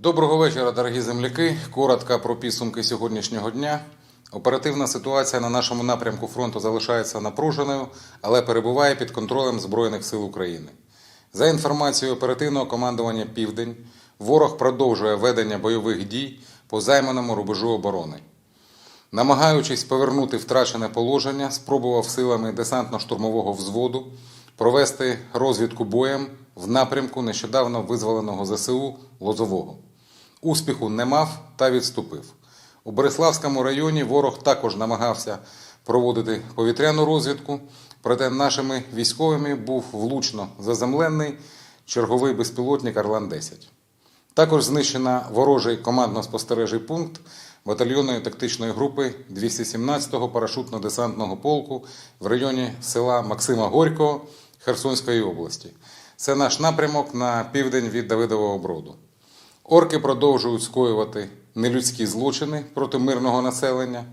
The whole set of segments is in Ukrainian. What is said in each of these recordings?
Доброго вечора, дорогі земляки. Коротко про підсумки сьогоднішнього дня. Оперативна ситуація на нашому напрямку фронту залишається напруженою, але перебуває під контролем Збройних сил України. За інформацією оперативного командування Південь, ворог продовжує ведення бойових дій по займаному рубежу оборони. Намагаючись повернути втрачене положення, спробував силами десантно-штурмового взводу провести розвідку боєм в напрямку нещодавно визволеного ЗСУ Лозового. Успіху не мав та відступив. У Береславському районі ворог також намагався проводити повітряну розвідку, проте нашими військовими був влучно заземлений черговий безпілотник Орлан-10. Також знищена ворожий командно-спостережий пункт батальйонної тактичної групи 217-го парашутно-десантного полку в районі села Максима Горького Херсонської області. Це наш напрямок на південь від Давидового броду. Орки продовжують скоювати нелюдські злочини проти мирного населення.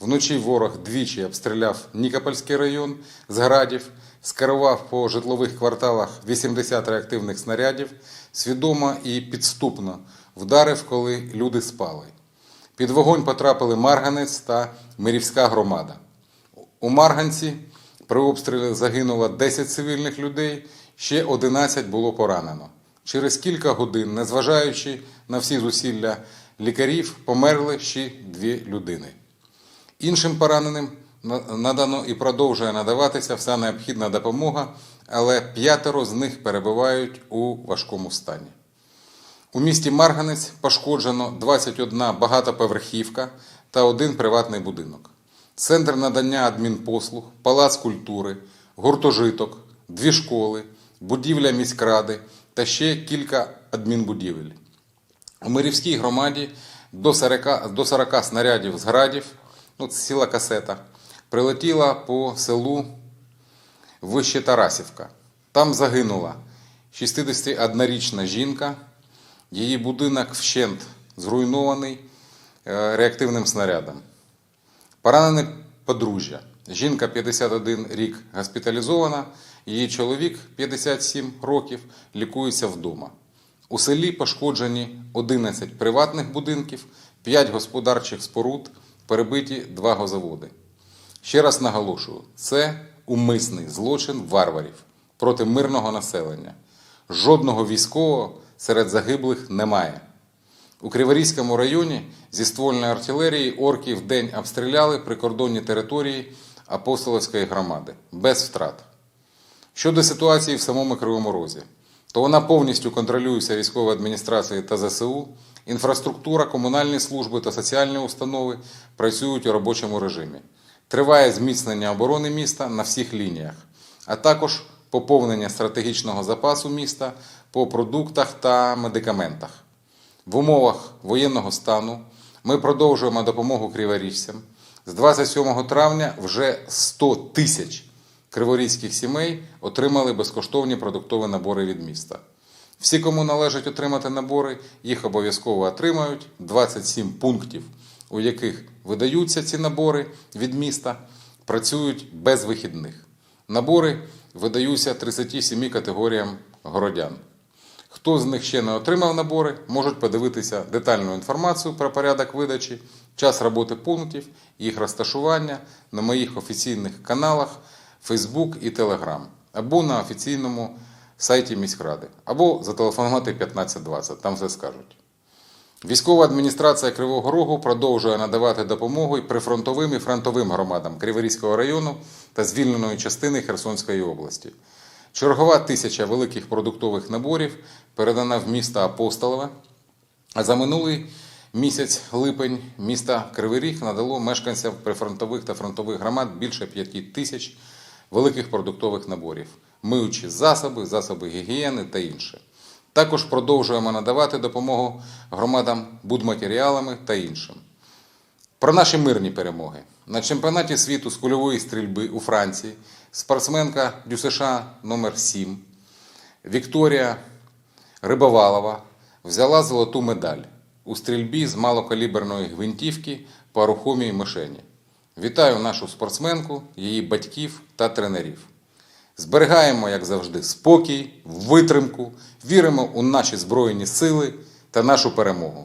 Вночі ворог двічі обстріляв Нікопольський район з градів, скерував по житлових кварталах 80 реактивних снарядів, свідомо і підступно вдарив, коли люди спали. Під вогонь потрапили Марганець та Мирівська громада. У Марганці при обстрілі загинуло 10 цивільних людей, ще 11 було поранено. Через кілька годин, незважаючи на всі зусилля лікарів, померли ще дві людини. Іншим пораненим надано і продовжує надаватися вся необхідна допомога, але п'ятеро з них перебувають у важкому стані. У місті Марганець пошкоджено 21 багатоповерхівка та один приватний будинок. Центр надання адмінпослуг, палац культури, гуртожиток, дві школи, будівля міськради та ще кілька адмінбудівель. У Мирівській громаді до 40, до 40 снарядів з градів, ну, це ціла касета, прилетіла по селу Вище Тарасівка. Там загинула 61-річна жінка, її будинок вщент зруйнований е, реактивним снарядом. Поранене подружжя. Жінка 51 рік госпіталізована, її чоловік 57 років лікується вдома. У селі пошкоджені 11 приватних будинків, 5 господарчих споруд, перебиті 2 газоводи. Ще раз наголошую, це умисний злочин варварів проти мирного населення. Жодного військового серед загиблих немає. У Криворізькому районі зі ствольної артилерії орки вдень обстріляли прикордонні території Апостолівської громади без втрат. Щодо ситуації в самому Кривому Розі, то вона повністю контролюється військовою адміністрацією та ЗСУ. Інфраструктура, комунальні служби та соціальні установи працюють у робочому режимі. Триває зміцнення оборони міста на всіх лініях, а також поповнення стратегічного запасу міста по продуктах та медикаментах. В умовах воєнного стану ми продовжуємо допомогу криворіжцям. З 27 травня вже 100 тисяч криворізьких сімей отримали безкоштовні продуктові набори від міста. Всі, кому належить отримати набори, їх обов'язково отримають. 27 пунктів, у яких видаються ці набори від міста, працюють без вихідних. Набори видаються 37 категоріям городян. Хто з них ще не отримав набори, можуть подивитися детальну інформацію про порядок видачі, час роботи пунктів, їх розташування на моїх офіційних каналах Facebook і Telegram, або на офіційному сайті міськради, або зателефонувати 1520, там все скажуть. Військова адміністрація Кривого Рогу продовжує надавати допомогу і прифронтовим і фронтовим громадам Криворізького району та звільненої частини Херсонської області. Чергова тисяча великих продуктових наборів передана в місто Апостолове, а за минулий місяць липень міста Кривий Ріг надало мешканцям прифронтових та фронтових громад більше 5 тисяч великих продуктових наборів, миючі засоби, засоби гігієни та інше. Також продовжуємо надавати допомогу громадам будматеріалами та іншим. Про наші мирні перемоги. На чемпіонаті світу з кульової стрільби у Франції спортсменка ДЮСШ номер 7 Вікторія Рибовалова взяла золоту медаль у стрільбі з малокаліберної гвинтівки по рухомій мишені. Вітаю нашу спортсменку, її батьків та тренерів. Зберігаємо, як завжди, спокій, витримку, віримо у наші Збройні сили та нашу перемогу.